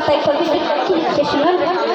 Fakat ayıp bir şey. Keşke